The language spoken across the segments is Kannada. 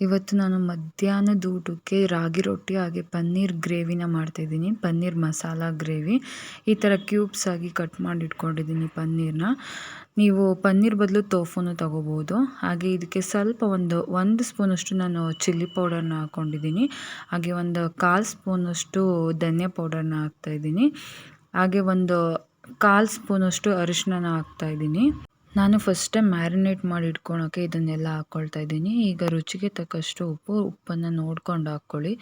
ಇವತ್ತು ನಾನು ಮಧ್ಯಾಹ್ನದ ಊಟಕ್ಕೆ ರಾಗಿ ರೊಟ್ಟಿ ಹಾಗೆ ಪನ್ನೀರ್ ಗ್ರೇವಿನ ಮಾಡ್ತಾಯಿದ್ದೀನಿ ಪನ್ನೀರ್ ಮಸಾಲ ಗ್ರೇವಿ. ಈ ಥರ ಕ್ಯೂಬ್ಸ್ ಆಗಿ ಕಟ್ ಮಾಡಿ ಇಟ್ಕೊಂಡಿದ್ದೀನಿ ಪನ್ನೀರ್ನ. ನೀವು ಪನ್ನೀರ್ ಬದಲು ತೋಫುನು ತಗೋಬೋದು. ಹಾಗೆ ಇದಕ್ಕೆ ಸ್ವಲ್ಪ ಒಂದು ಒಂದು ಸ್ಪೂನಷ್ಟು ನಾನು ಚಿಲ್ಲಿ ಪೌಡರ್ನ ಹಾಕ್ಕೊಂಡಿದ್ದೀನಿ ಹಾಗೆ ಒಂದು ಕಾಲು ಸ್ಪೂನಷ್ಟು ಧನಿಯಾ ಪೌಡರ್ನ ಹಾಕ್ತಾಯಿದ್ದೀನಿ ಹಾಗೆ ಒಂದು ಕಾಲು ಸ್ಪೂನಷ್ಟು ಅರಿಶಿನ ಹಾಕ್ತಾಯಿದ್ದೀನಿ ನಾನು ಫಸ್ಟೇ ಮ್ಯಾರಿನೇಟ್ ಮಾಡಿ ಇಟ್ಕೊಳೋಕ್ಕೆ ಇದನ್ನೆಲ್ಲ ಹಾಕ್ಕೊಳ್ತಾ ಇದ್ದೀನಿ. ಈಗ ರುಚಿಗೆ ತಕ್ಕಷ್ಟು ಉಪ್ಪು, ಉಪ್ಪನ್ನು ನೋಡ್ಕೊಂಡು ಹಾಕ್ಕೊಳ್ಳಿ.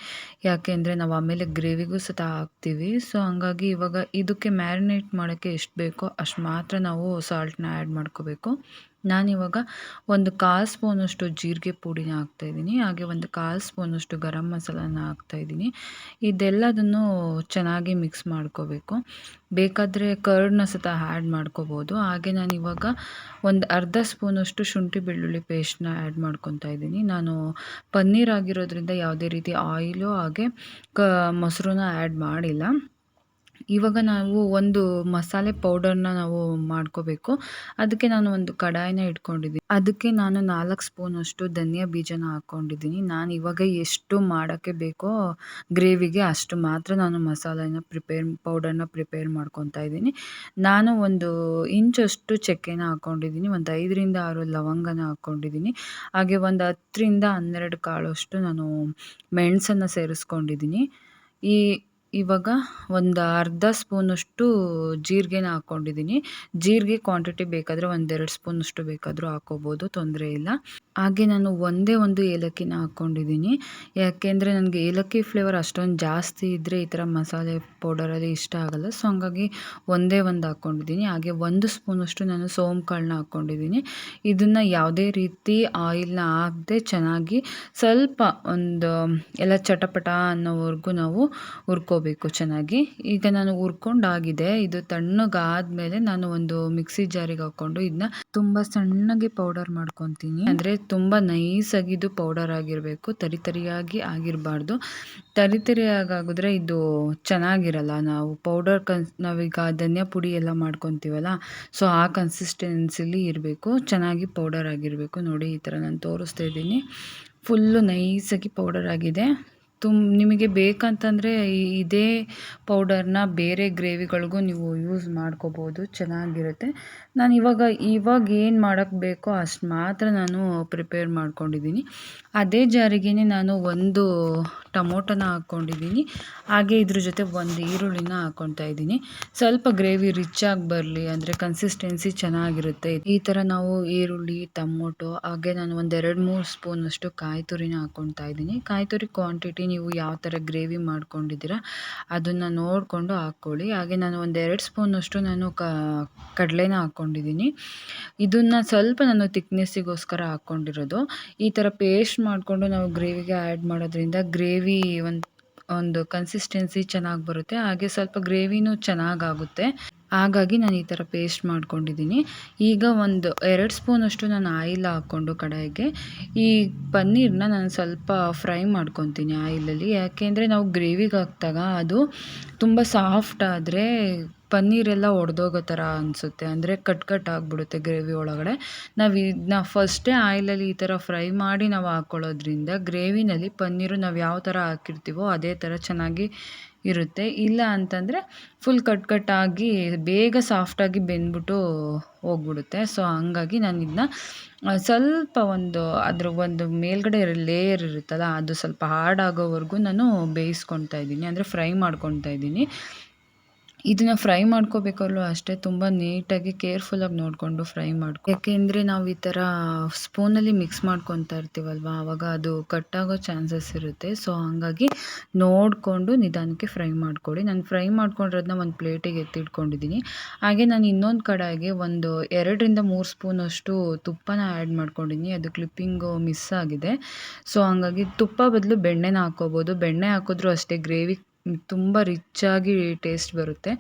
ಯಾಕೆಂದರೆ ನಾವು ಆಮೇಲೆ ಗ್ರೇವಿಗೂ ಸಹ ಹಾಕ್ತೀವಿ. ಸೊ ಹಂಗಾಗಿ ಇವಾಗ ಇದಕ್ಕೆ ಮ್ಯಾರಿನೇಟ್ ಮಾಡೋಕ್ಕೆ ಎಷ್ಟು ಬೇಕೋ ಅಷ್ಟು ಮಾತ್ರ ನಾವು ಸಾಲ್ಟನ್ನ ಆ್ಯಡ್ ಮಾಡ್ಕೋಬೇಕು. ನಾನಿವಾಗ ಒಂದು ಕಾಲು ಸ್ಪೂನಷ್ಟು ಜೀರಿಗೆ ಪುಡಿನ ಹಾಕ್ತಾಯಿದ್ದೀನಿ ಹಾಗೆ ಒಂದು ಕಾಲು ಸ್ಪೂನಷ್ಟು ಗರಂ ಮಸಾಲಾನ ಹಾಕ್ತಾಯಿದ್ದೀನಿ ಇದೆಲ್ಲದನ್ನು ಚೆನ್ನಾಗಿ ಮಿಕ್ಸ್ ಮಾಡ್ಕೋಬೇಕು. ಬೇಕಾದರೆ ಕರ್ಡ್ನ ಸಹ ಆ್ಯಡ್ ಮಾಡ್ಕೋಬೋದು. ಹಾಗೆ ನಾನು ಇವಾಗ ಒಂದು ಅರ್ಧ ಸ್ಪೂನಷ್ಟು ಶುಂಠಿ ಬೆಳ್ಳುಳ್ಳಿ ಪೇಸ್ಟ್ನ ಆ್ಯಡ್ ಮಾಡ್ಕೊತಾ ಇದ್ದೀನಿ. ನಾನು ಪನ್ನೀರ್ ಆಗಿರೋದ್ರಿಂದ ಯಾವುದೇ ರೀತಿ ಆಯಿಲು ಹಾಗೆ ಕ ಮೊಸರನ್ನ ಆ್ಯಡ್ ಮಾಡಿಲ್ಲ. ಇವಾಗ ನಾವು ಒಂದು ಮಸಾಲೆ ಪೌಡರ್ನ ನಾವು ಮಾಡ್ಕೋಬೇಕು. ಅದಕ್ಕೆ ನಾನು ಒಂದು ಕಡಾಯಿನ ಇಟ್ಕೊಂಡಿದ್ದೀನಿ ಅದಕ್ಕೆ ನಾನು ನಾಲ್ಕು ಸ್ಪೂನಷ್ಟು ಧನಿಯಾ ಬೀಜನ ಹಾಕ್ಕೊಂಡಿದ್ದೀನಿ ನಾನು ಇವಾಗ ಎಷ್ಟು ಮಾಡೋಕ್ಕೆ ಬೇಕೋ ಗ್ರೇವಿಗೆ ಅಷ್ಟು ಮಾತ್ರ ನಾನು ಮಸಾಲೆನ ಪ್ರಿಪೇರ್ ಪೌಡರ್ನ ಪ್ರಿಪೇರ್ ಮಾಡ್ಕೊತಾ ಇದ್ದೀನಿ ನಾನು ಒಂದು ಇಂಚಷ್ಟು ಚಕ್ಕೆನ ಹಾಕ್ಕೊಂಡಿದ್ದೀನಿ ಒಂದು ಐದರಿಂದ ಆರು ಲವಂಗನ ಹಾಕ್ಕೊಂಡಿದ್ದೀನಿ ಹಾಗೆ ಒಂದು ಹತ್ತರಿಂದ ಹನ್ನೆರಡು ಕಾಳಷ್ಟು ನಾನು ಮೆಣಸನ್ನು ಸೇರಿಸ್ಕೊಂಡಿದ್ದೀನಿ ಈ ಇವಾಗ ಒಂದು ಅರ್ಧ ಸ್ಪೂನಷ್ಟು ಜೀರಿಗೆನ ಹಾಕ್ಕೊಂಡಿದ್ದೀನಿ. ಜೀರಿಗೆ ಕ್ವಾಂಟಿಟಿ ಬೇಕಾದರೆ ಒಂದೆರಡು ಸ್ಪೂನಷ್ಟು ಬೇಕಾದರೂ ಹಾಕ್ಕೋಬೋದು ತೊಂದರೆ ಇಲ್ಲ. ಹಾಗೆ ನಾನು ಒಂದೇ ಒಂದು ಏಲಕ್ಕಿನ ಹಾಕ್ಕೊಂಡಿದ್ದೀನಿ. ಯಾಕೆಂದರೆ ನನಗೆ ಏಲಕ್ಕಿ ಫ್ಲೇವರ್ ಅಷ್ಟೊಂದು ಜಾಸ್ತಿ ಇದ್ದರೆ ಈ ಥರ ಮಸಾಲೆ ಪೌಡರಲ್ಲಿ ಇಷ್ಟ ಆಗಲ್ಲ. ಸೊ ಹಂಗಾಗಿ ಒಂದೇ ಒಂದು ಹಾಕ್ಕೊಂಡಿದ್ದೀನಿ. ಹಾಗೆ ಒಂದು ಸ್ಪೂನಷ್ಟು ನಾನು ಸೋಂಪು ಕಾಳನ್ನ ಹಾಕ್ಕೊಂಡಿದ್ದೀನಿ. ಇದನ್ನು ಯಾವುದೇ ರೀತಿ ಆಯಿಲ್ನ ಹಾಕದೆ ಚೆನ್ನಾಗಿ ಸ್ವಲ್ಪ ಒಂದು ಎಲ್ಲ ಚಟಪಟ ಅನ್ನೋವರೆಗೂ ನಾವು ಹುರ್ಕೋಬೇಕು ಚೆನ್ನಾಗಿ. ಈಗ ನಾನು ಹುರ್ಕೊಂಡಾಗಿದೆ. ಇದು ತಣ್ಣಗಾದ್ಮೇಲೆ ನಾನು ಒಂದು ಮಿಕ್ಸಿ ಜಾರಿಗೆ ಹಾಕೊಂಡು ಇದನ್ನ ತುಂಬ ಸಣ್ಣಗೆ ಪೌಡರ್ ಮಾಡ್ಕೊತೀನಿ. ಅಂದರೆ ತುಂಬ ನೈಸಾಗಿ ಇದು ಪೌಡರ್ ಆಗಿರಬೇಕು, ತರಿ ತರಿಯಾಗಿ ಆಗಿರಬಾರ್ದು. ತರಿ ತರಿಯಾಗಿದ್ರೆ ಇದು ಚೆನ್ನಾಗಿರಲ್ಲ. ನಾವು ಪೌಡರ್ ಕನ್ಸ್, ನಾವೀಗ ಧನಿಯಾ ಪುಡಿ ಎಲ್ಲ ಮಾಡ್ಕೊತೀವಲ್ಲ, ಸೊ ಆ ಕನ್ಸಿಸ್ಟೆನ್ಸಿಲಿ ಇರಬೇಕು. ಚೆನ್ನಾಗಿ ಪೌಡರ್ ಆಗಿರಬೇಕು. ನೋಡಿ ಈ ಥರ ನಾನು ತೋರಿಸ್ತಾ ಇದ್ದೀನಿ. ಫುಲ್ಲು ನೈಸಾಗಿ ಪೌಡರ್ ಆಗಿದೆ. ತುಮ್, ನಿಮಗೆ ಬೇಕಂತಂದರೆ ಇದೇ ಪೌಡರ್ನ ಬೇರೆ ಗ್ರೇವಿಗಳಿಗೂ ನೀವು ಯೂಸ್ ಮಾಡ್ಕೋಬೋದು, ಚೆನ್ನಾಗಿರುತ್ತೆ. ನಾನು ಇವಾಗ ಇವಾಗ ಏನು ಮಾಡೋಕ್ಕೆ ಬೇಕೋ ಅಷ್ಟು ಮಾತ್ರ ನಾನು ಪ್ರಿಪೇರ್ ಮಾಡ್ಕೊಂಡಿದ್ದೀನಿ. ಅದೇ ಜಾರಿಗೆ ನಾನು ಒಂದು ಟೊಮೊಟೊನ ಹಾಕ್ಕೊಂಡಿದ್ದೀನಿ. ಹಾಗೆ ಇದ್ರ ಜೊತೆ ಒಂದು ಈರುಳ್ಳಿನ ಹಾಕ್ಕೊತಾ ಇದ್ದೀನಿ. ಸ್ವಲ್ಪ ಗ್ರೇವಿ ರಿಚ್ ಆಗಿ ಬರಲಿ ಅಂದರೆ ಕನ್ಸಿಸ್ಟೆನ್ಸಿ ಚೆನ್ನಾಗಿರುತ್ತೆ. ಈ ಥರ ನಾವು ಈರುಳ್ಳಿ, ಟೊಮೊಟೊ, ಹಾಗೆ ನಾನು ಒಂದೆರಡು ಮೂರು ಸ್ಪೂನಷ್ಟು ಕಾಯಿ ತುರಿನ ಹಾಕ್ಕೊತಾ ಇದ್ದೀನಿ. ಕಾಯಿ ತುರಿ ಕ್ವಾಂಟಿಟಿ ನೀವು ಯಾವ ಥರ ಗ್ರೇವಿ ಮಾಡ್ಕೊಂಡಿದ್ದೀರಾ ಅದನ್ನು ನೋಡಿಕೊಂಡು ಹಾಕ್ಕೊಳ್ಳಿ. ಹಾಗೆ ನಾನು ಒಂದೆರಡು ಸ್ಪೂನಷ್ಟು ನಾನು ಕಡಲೆನ ಹಾಕ್ಕೊಂಡಿದ್ದೀನಿ. ಇದನ್ನು ಸ್ವಲ್ಪ ನಾನು ತಿಕ್ನೆಸ್ಸಿಗೋಸ್ಕರ ಹಾಕ್ಕೊಂಡಿರೋದು. ಈ ಥರ ಪೇಸ್ಟ್ ಮಾಡಿಕೊಂಡು ನಾವು ಗ್ರೇವಿಗೆ ಆ್ಯಡ್ ಮಾಡೋದ್ರಿಂದ ಗ್ರೇವಿ ಒಂದು ಒಂದು ಕನ್ಸಿಸ್ಟೆನ್ಸಿ ಚೆನ್ನಾಗಿ ಬರುತ್ತೆ. ಹಾಗೆ ಸ್ವಲ್ಪ ಗ್ರೇವಿನೂ ಚೆನ್ನಾಗಾಗುತ್ತೆ. ಹಾಗಾಗಿ ನಾನು ಈ ಥರ ಪೇಸ್ಟ್ ಮಾಡ್ಕೊಂಡಿದ್ದೀನಿ. ಈಗ ಒಂದು ಎರಡು ಸ್ಪೂನಷ್ಟು ನಾನು ಆಯಿಲ್ ಹಾಕ್ಕೊಂಡು ಕಡಾಯಿಗೆ. ಈ ಪನ್ನೀರನ್ನ ನಾನು ಸ್ವಲ್ಪ ಫ್ರೈ ಮಾಡ್ಕೊತೀನಿ ಆಯಿಲಲ್ಲಿ. ಯಾಕೆಂದರೆ ನಾವು ಗ್ರೇವಿಗೆ ಹಾಕಿದಾಗ ಅದು ತುಂಬ ಸಾಫ್ಟ್ ಆದರೆ ಪನ್ನೀರೆಲ್ಲ ಒಡೆದೋಗೋ ಥರ ಅನಿಸುತ್ತೆ. ಅಂದರೆ ಕಟ್ ಕಟ್ ಆಗಿಬಿಡುತ್ತೆ ಗ್ರೇವಿ ಒಳಗಡೆ. ನಾವು ಇದನ್ನ ಫಸ್ಟೇ ಆಯಿಲಲ್ಲಿ ಈ ಥರ ಫ್ರೈ ಮಾಡಿ ನಾವು ಹಾಕ್ಕೊಳ್ಳೋದ್ರಿಂದ ಗ್ರೇವಿನಲ್ಲಿ ಪನ್ನೀರು ನಾವು ಯಾವ ಥರ ಹಾಕಿರ್ತೀವೋ ಅದೇ ಥರ ಚೆನ್ನಾಗಿ ಇರುತ್ತೆ. ಇಲ್ಲ ಅಂತಂದರೆ ಫುಲ್ ಕಟ್ ಕಟ್ಟಾಗಿ ಬೇಗ ಸಾಫ್ಟಾಗಿ ಬೆಂದ್ಬಿಟ್ಟು ಹೋಗ್ಬಿಡುತ್ತೆ. ಸೊ ಹಂಗಾಗಿ ನಾನು ಇದನ್ನ ಸ್ವಲ್ಪ ಒಂದು ಅದ್ರ ಒಂದು ಮೇಲ್ಗಡೆ ಲೇಯರ್ ಇರುತ್ತಲ್ಲ, ಅದು ಸ್ವಲ್ಪ ಹಾರ್ಡ್ ಆಗೋವರೆಗೂ ನಾನು ಬೇಯಿಸ್ಕೊತಾ ಇದ್ದೀನಿ. ಅಂದರೆ ಫ್ರೈ ಮಾಡ್ಕೊತಾ ಇದ್ದೀನಿ. ಇದನ್ನ ಫ್ರೈ ಮಾಡ್ಕೋಬೇಕಲ್ಲ ಅಷ್ಟೇ ತುಂಬ ನೀಟಾಗಿ ಕೇರ್ಫುಲ್ಲಾಗಿ ನೋಡಿಕೊಂಡು ಫ್ರೈ ಮಾಡ್ಕೊ ಯಾಕೆಂದರೆ ನಾವು ಈ ಥರ ಸ್ಪೂನಲ್ಲಿ ಮಿಕ್ಸ್ ಮಾಡ್ಕೊತಾ ಇರ್ತೀವಲ್ವ? ಆವಾಗ ಅದು ಕಟ್ಟಾಗೋ ಚಾನ್ಸಸ್ ಇರುತ್ತೆ. ಸೊ, ಹಾಗಾಗಿ ನೋಡಿಕೊಂಡು ನಿಧಾನಕ್ಕೆ ಫ್ರೈ ಮಾಡ್ಕೊಳ್ಳಿ ನಾನು ಫ್ರೈ ಮಾಡ್ಕೊಂಡಿರೋದನ್ನ ಒಂದು ಪ್ಲೇಟಿಗೆ ಎತ್ತಿಟ್ಕೊಂಡಿದ್ದೀನಿ ಹಾಗೆ ನಾನು ಇನ್ನೊಂದು ಕಡೆಗೆ ಒಂದು ಎರಡರಿಂದ ಮೂರು ಸ್ಪೂನಷ್ಟು ತುಪ್ಪನ ಆ್ಯಡ್ ಮಾಡ್ಕೊಂಡಿದ್ದೀನಿ ಅದು ಕ್ಲಿಪ್ಪಿಂಗು ಮಿಸ್ ಆಗಿದೆ. ಸೊ, ಹಂಗಾಗಿ ತುಪ್ಪ ಬದಲು ಬೆಣ್ಣೆನ ಹಾಕ್ಕೋಬೋದು. ಬೆಣ್ಣೆ ಹಾಕಿದ್ರೂ ಅಷ್ಟೇ ಗ್ರೇವಿ ತುಂಬ ರಿಚ್ಚಾಗಿ ಟೇಸ್ಟ್ ಬರುತ್ತೆ.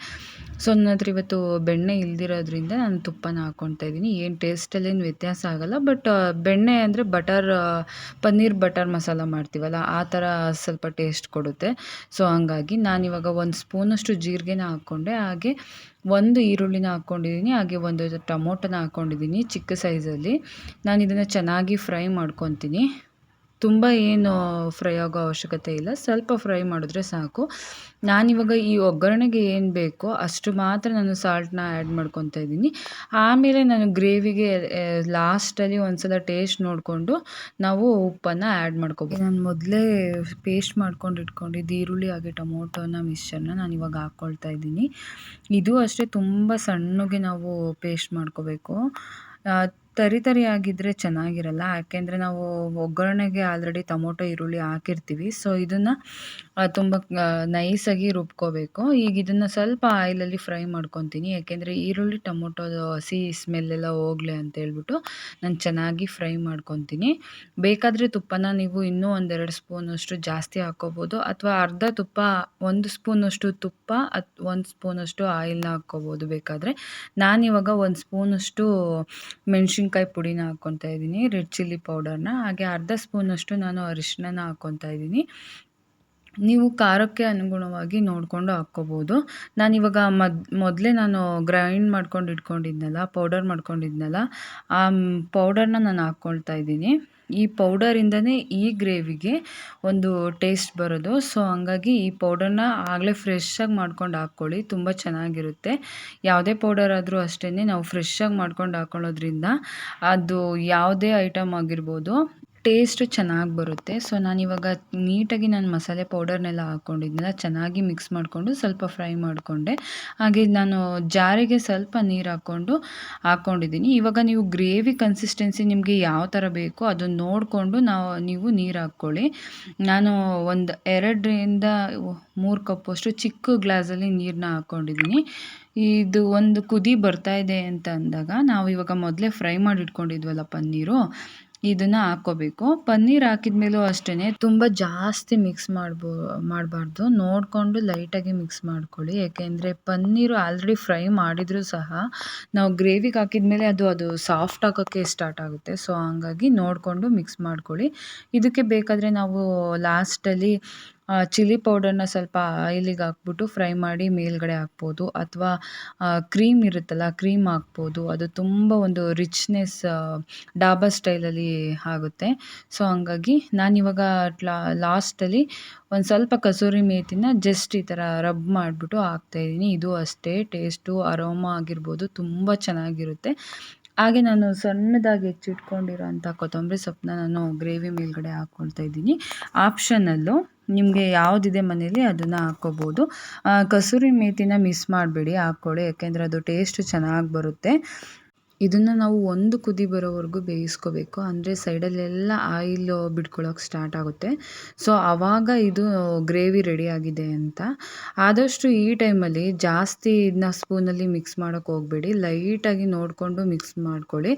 ಸೊ ನನ್ನ ಹತ್ರ ಇವತ್ತು ಬೆಣ್ಣೆ ಇಲ್ದಿರೋದ್ರಿಂದ ನಾನು ತುಪ್ಪನ ಹಾಕ್ಕೊಳ್ತಾ ಇದ್ದೀನಿ. ಏನು ಟೇಸ್ಟಲ್ಲೇನು ವ್ಯತ್ಯಾಸ ಆಗೋಲ್ಲ ಬಟ್ ಬೆಣ್ಣೆ ಅಂದರೆ ಬಟರ್ ಪನ್ನೀರ್ ಬಟರ್ ಮಸಾಲ ಮಾಡ್ತೀವಲ್ಲ, ಆ ಥರ ಸ್ವಲ್ಪ ಟೇಸ್ಟ್ ಕೊಡುತ್ತೆ. ಸೊ ಹಂಗಾಗಿ ನಾನಿವಾಗ ಒಂದು ಸ್ಪೂನಷ್ಟು ಜೀರಿಗೆನ ಹಾಕ್ಕೊಂಡೆ ಹಾಗೆ ಒಂದು ಈರುಳ್ಳಿನ ಹಾಕ್ಕೊಂಡಿದ್ದೀನಿ ಹಾಗೆ ಒಂದು ಟೊಮೊಟೊನ ಹಾಕ್ಕೊಂಡಿದ್ದೀನಿ ಚಿಕ್ಕ ಸೈಜಲ್ಲಿ ನಾನು ಇದನ್ನು ಚೆನ್ನಾಗಿ ಫ್ರೈ ಮಾಡ್ಕೊತೀನಿ. ತುಂಬ ಏನು ಫ್ರೈ ಆಗೋ ಅವಶ್ಯಕತೆ ಇಲ್ಲ. ಸ್ವಲ್ಪ ಫ್ರೈ ಮಾಡಿದ್ರೆ ಸಾಕು. ನಾನಿವಾಗ ಈ ಒಗ್ಗರಣೆಗೆ ಏನು ಬೇಕೋ ಅಷ್ಟು ಮಾತ್ರ ನಾನು ಸಾಲ್ಟನ್ನ ಆ್ಯಡ್ ಮಾಡ್ಕೊತಾ ಇದ್ದೀನಿ. ಆಮೇಲೆ ನಾನು ಗ್ರೇವಿಗೆ ಲಾಸ್ಟಲ್ಲಿ ಒಂದು ಸಲ ಟೇಸ್ಟ್ ನೋಡಿಕೊಂಡು ನಾವು ಉಪ್ಪನ್ನು ಆ್ಯಡ್ ಮಾಡ್ಕೋಬೋದು. ನಾನು ಮೊದಲೇ ಪೇಸ್ಟ್ ಮಾಡ್ಕೊಂಡು ಇಟ್ಕೊಂಡಿದ್ದು ಈರುಳ್ಳಿ ಹಾಗೆ ಟೊಮೊಟೊನ ಮಿಕ್ಸ್ಚರ್ನ ನಾನು ಇವಾಗ ಹಾಕ್ಕೊಳ್ತಾ ಇದ್ದೀನಿ. ಇದು ಅಷ್ಟೇ ತುಂಬ ಸಣ್ಣಗೆ ನಾವು ಪೇಸ್ಟ್ ಮಾಡ್ಕೋಬೇಕು. ತರಿ ತರಿ ಆಗಿದ್ದರೆ ಚೆನ್ನಾಗಿರಲ್ಲ. ಯಾಕೆಂದರೆ ನಾವು ಒಗ್ಗರಣೆಗೆ ಆಲ್ರೆಡಿ ಟೊಮೊಟೊ, ಈರುಳ್ಳಿ ಹಾಕಿರ್ತೀವಿ. ಸೊ ಇದನ್ನು ತುಂಬ ನೈಸಾಗಿ ರುಬ್ಕೋಬೇಕು. ಈಗ ಇದನ್ನು ಸ್ವಲ್ಪ ಆಯಿಲಲ್ಲಿ ಫ್ರೈ ಮಾಡ್ಕೊತೀನಿ. ಯಾಕೆಂದರೆ ಈರುಳ್ಳಿ ಟೊಮೊಟೊದು ಹಸಿ ಸ್ಮೆಲ್ಲೆಲ್ಲ ಹೋಗ್ಲಿ ಅಂತ ಹೇಳ್ಬಿಟ್ಟು ನಾನು ಚೆನ್ನಾಗಿ ಫ್ರೈ ಮಾಡ್ಕೊತೀನಿ. ಬೇಕಾದರೆ ತುಪ್ಪನ ನೀವು ಇನ್ನೂ ಒಂದೆರಡು ಸ್ಪೂನಷ್ಟು ಜಾಸ್ತಿ ಹಾಕ್ಕೋಬೋದು ಅಥವಾ ಅರ್ಧ ತುಪ್ಪ, ಒಂದು ಸ್ಪೂನಷ್ಟು ತುಪ್ಪ, ಅತ್, ಒಂದು ಸ್ಪೂನಷ್ಟು ಆಯಿಲ್ನ ಹಾಕ್ಕೋಬೋದು ಬೇಕಾದರೆ. ನಾನಿವಾಗ ಒಂದು ಸ್ಪೂನಷ್ಟು ಮೆಣಸಿನ್ಕಾಯಿ ಪುಡಿನ ಹಾಕ್ಕೊತಾ ಇದ್ದೀನಿ, ರೆಡ್ ಚಿಲ್ಲಿ ಪೌಡರ್ನ. ಹಾಗೆ ಅರ್ಧ ಸ್ಪೂನಷ್ಟು ನಾನು ಅರಿಶಿಣನ ಹಾಕ್ಕೊತಾ ಇದ್ದೀನಿ. ನೀವು ಖಾರಕ್ಕೆ ಅನುಗುಣವಾಗಿ ನೋಡಿಕೊಂಡು ಹಾಕ್ಕೋಬೋದು. ನಾನಿವಾಗ ಮದ್, ಮೊದಲೇ ನಾನು ಗ್ರೈಂಡ್ ಮಾಡ್ಕೊಂಡು ಇಟ್ಕೊಂಡಿದ್ನಲ್ಲ, ಪೌಡರ್ ಮಾಡ್ಕೊಂಡಿದ್ನಲ್ಲ, ಆ, ಪೌಡರ್ನ ನಾನು ಹಾಕ್ಕೊಳ್ತಾ ಇದ್ದೀನಿ. ಈ ಪೌಡರಿಂದನೇ ಈ ಗ್ರೇವಿಗೆ ಒಂದು ಟೇಸ್ಟ್ ಬರೋದು. ಸೊ, ಹಂಗಾಗಿ ಈ ಪೌಡರ್ನ ಆಗಲೇ ಫ್ರೆಶ್ಶಾಗಿ ಮಾಡ್ಕೊಂಡು ಹಾಕ್ಕೊಳ್ಳಿ. ತುಂಬ ಚೆನ್ನಾಗಿರುತ್ತೆ. ಯಾವುದೇ ಪೌಡರ್ ಆದರೂ ಅಷ್ಟೇ ನಾವು ಫ್ರೆಶ್ಶಾಗಿ ಮಾಡ್ಕೊಂಡು ಹಾಕ್ಕೊಳ್ಳೋದ್ರಿಂದ ಅದು ಯಾವುದೇ ಐಟಮ್ ಆಗಿರ್ಬೋದು ಟೇಸ್ಟ್ ಚೆನ್ನಾಗಿ ಬರುತ್ತೆ. ಸೊ, ನಾನಿವಾಗ ನೀಟಾಗಿ ನಾನು ಮಸಾಲೆ ಪೌಡರ್ನೆಲ್ಲ ಹಾಕ್ಕೊಂಡಿದ್ನಲ್ಲ ಚೆನ್ನಾಗಿ ಮಿಕ್ಸ್ ಮಾಡಿಕೊಂಡು ಸ್ವಲ್ಪ ಫ್ರೈ ಮಾಡಿಕೊಂಡೆ. ಹಾಗೆ ನಾನು ಜಾರಿಗೆ ಸ್ವಲ್ಪ ನೀರು ಹಾಕ್ಕೊಂಡು ಹಾಕ್ಕೊಂಡಿದ್ದೀನಿ ಇವಾಗ ನೀವು ಗ್ರೇವಿ ಕನ್ಸಿಸ್ಟೆನ್ಸಿ ನಿಮಗೆ ಯಾವ ಥರ ಬೇಕೋ ಅದನ್ನು ನೋಡಿಕೊಂಡು ನಾವು, ನೀವು ನೀರು ಹಾಕ್ಕೊಳ್ಳಿ. ನಾನು ಒಂದು ಎರಡರಿಂದ ಮೂರು ಕಪ್ಪಷ್ಟು ಚಿಕ್ಕ ಗ್ಲಾಸಲ್ಲಿ ನೀರನ್ನ ಹಾಕ್ಕೊಂಡಿದ್ದೀನಿ ಇದು ಒಂದು ಕುದಿ ಬರ್ತಾ ಇದೆ ಅಂತ ಅಂದಾಗ, ನಾವು ಇವಾಗ ಮೊದಲೇ ಫ್ರೈ ಮಾಡಿ ಇಟ್ಕೊಂಡಿದ್ವಲ್ಲ ಪನ್ನೀರು. ಇದನ್ನು ಹಾಕ್ಕೋಬೇಕು. ಪನ್ನೀರ್ ಹಾಕಿದ ಮೇಲೂ ಅಷ್ಟೇ ತುಂಬ ಜಾಸ್ತಿ ಮಿಕ್ಸ್ ಮಾಡ್ಬೋ, ಮಾಡಬಾರ್ದು. ನೋಡಿಕೊಂಡು ಲೈಟಾಗಿ ಮಿಕ್ಸ್ ಮಾಡ್ಕೊಳ್ಳಿ. ಯಾಕೆಂದರೆ ಪನ್ನೀರು ಆಲ್ರೆಡಿ ಫ್ರೈ ಮಾಡಿದರೂ ಸಹ ನಾವು ಗ್ರೇವಿಗೆ ಹಾಕಿದ ಮೇಲೆ ಅದು ಅದು ಸಾಫ್ಟ್ ಆಗೋಕ್ಕೆ ಸ್ಟಾರ್ಟ್ ಆಗುತ್ತೆ. ಸೊ ಹಂಗಾಗಿ ನೋಡಿಕೊಂಡು ಮಿಕ್ಸ್ ಮಾಡ್ಕೊಳ್ಳಿ. ಇದಕ್ಕೆ ಬೇಕಾದರೆ ನಾವು ಲಾಸ್ಟಲ್ಲಿ ಚಿಲ್ಲಿ ಪೌಡರ್ನ ಸ್ವಲ್ಪ ಆಯಿಲಿಗೆ ಹಾಕ್ಬಿಟ್ಟು ಫ್ರೈ ಮಾಡಿ ಮೇಲ್ಗಡೆ ಹಾಕ್ಬೋದು ಅಥವಾ ಕ್ರೀಮ್ ಇರುತ್ತಲ್ಲ ಕ್ರೀಮ್ ಹಾಕ್ಬೋದು. ಅದು ತುಂಬ ಒಂದು ರಿಚ್ನೆಸ್ ಡಾಬಾ ಸ್ಟೈಲಲ್ಲಿ ಆಗುತ್ತೆ. ಸೊ ಹಂಗಾಗಿ ನಾನಿವಾಗ ಲಾಸ್ಟಲ್ಲಿ ಒಂದು ಸ್ವಲ್ಪ ಕಸೂರಿ ಮೇಥಿನ ಜಸ್ಟ್ ಈ ಥರ ರಬ್ ಮಾಡಿಬಿಟ್ಟು ಹಾಕ್ತಾಯಿದ್ದೀನಿ ಇದು ಅಷ್ಟೇ ಟೇಸ್ಟು ಅರೋಮಾ ಆಗಿರ್ಬೋದು, ತುಂಬ ಚೆನ್ನಾಗಿರುತ್ತೆ. ಹಾಗೆ ನಾನು ಸಣ್ಣದಾಗಿ ಹೆಚ್ಚಿಟ್ಕೊಂಡಿರೋಂಥ ಕೊತ್ತಂಬರಿ ಸೊಪ್ಪನ್ನ ನಾನು ಗ್ರೇವಿ ಮೇಲ್ಗಡೆ ಹಾಕ್ಕೊಳ್ತಾ ಇದ್ದೀನಿ. ಆಪ್ಷನಲ್ಲು ನಿಮಗೆ ಯಾವುದಿದೆ ಮನೇಲಿ ಅದನ್ನು ಹಾಕ್ಕೋಬೋದು. ಕಸೂರಿ ಮೇಥಿನ ಮಿಸ್ ಮಾಡಬೇಡಿ ಹಾಕ್ಕೊಳ್ಳಿ ಯಾಕೆಂದರೆ ಅದು ಟೇಸ್ಟ್ ಚೆನ್ನಾಗಿ ಬರುತ್ತೆ. ಇದನ್ನು ನಾವು ಒಂದು ಕುದಿ ಬರೋವರೆಗೂ ಬೇಯಿಸ್ಕೋಬೇಕು. ಅಂದರೆ ಸೈಡಲ್ಲೆಲ್ಲ ಆಯಿಲ್ ಬಿಟ್ಕೊಳ್ಳೋಕೆ ಸ್ಟಾರ್ಟ್ ಆಗುತ್ತೆ. ಸೊ ಆವಾಗ ಇದು ಗ್ರೇವಿ ಆಗಿದೆ ಅಂತ. ಆದಷ್ಟು ಈ ಟೈಮಲ್ಲಿ ಜಾಸ್ತಿ ಇದನ್ನ ಸ್ಪೂನಲ್ಲಿ ಮಿಕ್ಸ್ ಮಾಡೋಕ್ಕೆ ಹೋಗಬೇಡಿ. ಲೈಟಾಗಿ ನೋಡಿಕೊಂಡು ಮಿಕ್ಸ್ ಮಾಡ್ಕೊಳ್ಳಿ.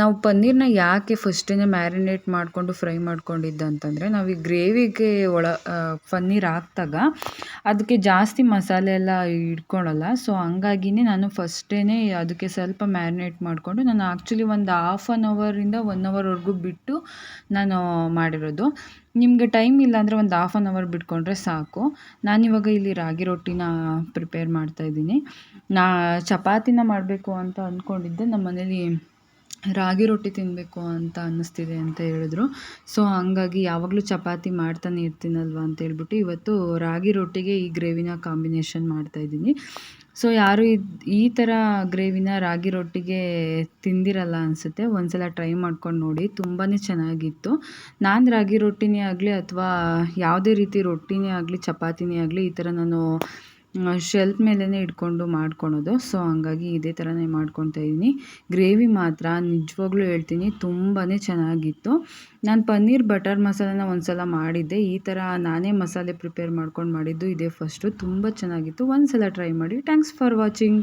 ನಾವು ಪನ್ನೀರನ್ನ ಯಾಕೆ ಫಸ್ಟೇ ಮ್ಯಾರಿನೇಟ್ ಮಾಡಿಕೊಂಡು ಫ್ರೈ ಮಾಡ್ಕೊಂಡಿದ್ದಂತಂದರೆ ನಾವು ಈ ಗ್ರೇವಿಗೆ ಒಳ ಪನ್ನೀರ್ ಹಾಕ್ದಾಗ ಅದಕ್ಕೆ ಜಾಸ್ತಿ ಮಸಾಲೆ ಎಲ್ಲ ಇಟ್ಕೊಳ್ಳಲ್ಲ ಸೊ, ಹಂಗಾಗಿನೇ ನಾನು ಫಸ್ಟೇ ಅದಕ್ಕೆ ಸ್ವಲ್ಪ ಮ್ಯಾರಿನೇಟ್ ಮಾಡಿಕೊಂಡು ನಾನು ಆ್ಯಕ್ಚುಲಿ ಒಂದು ಹಾಫ್ ಆನ್ ಅವರಿಂದ ಒನ್ ಅವರ್ವರೆಗೂ ಬಿಟ್ಟು ನಾನು ಮಾಡಿರೋದು. ನಿಮಗೆ ಟೈಮ್ ಇಲ್ಲ ಅಂದರೆ ಒಂದು ಹಾಫ್ ಆನ್ ಅವರ್ ಬಿಟ್ಕೊಂಡ್ರೆ ಸಾಕು. ನಾನಿವಾಗ ಇಲ್ಲಿ ರಾಗಿ ರೊಟ್ಟಿನ ಪ್ರಿಪೇರ್ ಮಾಡ್ತಾಯಿದ್ದೀನಿ ನಾ, ಚಪಾತಿನ ಮಾಡಬೇಕು ಅಂತ ಅಂದ್ಕೊಂಡಿದ್ದೆ ನಮ್ಮ ಮನೇಲಿ ರಾಗಿ ರೊಟ್ಟಿ ತಿನ್ನಬೇಕು ಅಂತ ಅನ್ನಿಸ್ತಿದೆ ಅಂತ ಹೇಳಿದ್ರು. ಸೊ ಹಂಗಾಗಿ ಯಾವಾಗಲೂ ಚಪಾತಿ ಮಾಡ್ತಾನೆ ಇರ್ತೀನಲ್ವ ಅಂತ ಹೇಳ್ಬಿಟ್ಟು ಇವತ್ತು ರಾಗಿ ರೊಟ್ಟಿಗೆ ಈ ಗ್ರೇವಿನ ಕಾಂಬಿನೇಷನ್ ಮಾಡ್ತಾಯಿದ್ದೀನಿ ಸೊ ಯಾರು ಈ ಥರ ಗ್ರೇವಿನ ರಾಗಿ ರೊಟ್ಟಿಗೆ ತಿಂದಿರಲ್ಲ ಅನಿಸುತ್ತೆ, ಒಂದ್ಸಲ ಟ್ರೈ ಮಾಡ್ಕೊಂಡು ನೋಡಿ. ತುಂಬಾ ಚೆನ್ನಾಗಿತ್ತು. ನಾನು ರಾಗಿ ರೊಟ್ಟಿನೇ ಆಗಲಿ ಅಥವಾ ಯಾವುದೇ ರೀತಿ ರೊಟ್ಟಿನೇ ಆಗಲಿ, ಚಪಾತಿನೇ ಆಗಲಿ ಈ ಥರ ನಾನು ಶೆಲ್ಫ್ ಮೇಲೇ ಇಟ್ಕೊಂಡು ಮಾಡ್ಕೊಳೋದು. ಸೊ ಹಂಗಾಗಿ ಇದೇ ಥರನೇ ಮಾಡ್ಕೊತಾ ಇದ್ದೀನಿ ಗ್ರೇವಿ ಮಾತ್ರ ನಿಜವಾಗ್ಲೂ ಹೇಳ್ತೀನಿ ತುಂಬಾ ಚೆನ್ನಾಗಿತ್ತು. ನಾನು ಪನ್ನೀರ್, ಬಟರ್ ಮಸಾಲೆನ ಒಂದು ಸಲ ಮಾಡಿದ್ದೆ. ಈ ಥರ ನಾನೇ ಮಸಾಲೆ ಪ್ರಿಪೇರ್ ಮಾಡ್ಕೊಂಡು ಮಾಡಿದ್ದು ಇದೇ ಫಸ್ಟು ತುಂಬ ಚೆನ್ನಾಗಿತ್ತು. ಒಂದು ಸಲ ಟ್ರೈ ಮಾಡಿ. Thanks for watching